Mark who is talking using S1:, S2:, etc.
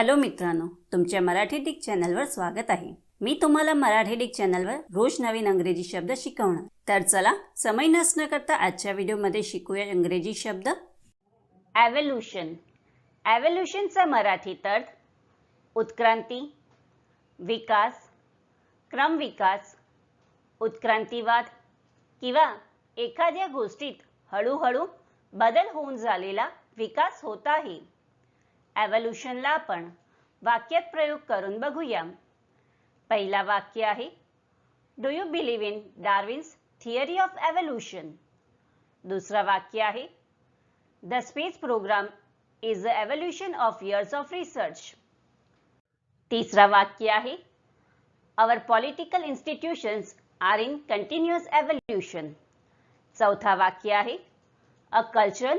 S1: Hello मित्रांनो तुमच्या Marathi Dick चॅनलवर स्वागत आहे. मी तुम्हाला मराठी डिक चॅनलवर रोज नवीन अंग्रेजी शब्द शिकवणार. तर चला समय नसणं करता आजच्या व्हिडिओमध्ये शिकूया इंग्रजी शब्द. ॲव्हल्युशन ॲव्हल्युशनचा मराठी अर्थ उत्क्रांती विकास क्रमविकास उत्क्रांतीवाद किंवा एखाद्या गोष्टीत हळूहळू बदल होऊन झालेला विकास होत आहे. ॲव्होल्युशनला आपण वाक्यात प्रयोग करून बघूया. पहिला वाक्य आहे do you believe in Darwin's theory of evolution दुसरा वाक्य आहे the space program is the evolution of years of research तिसरा वाक्य आहे our political institutions are in continuous evolution चौथा वाक्य आहे a cultural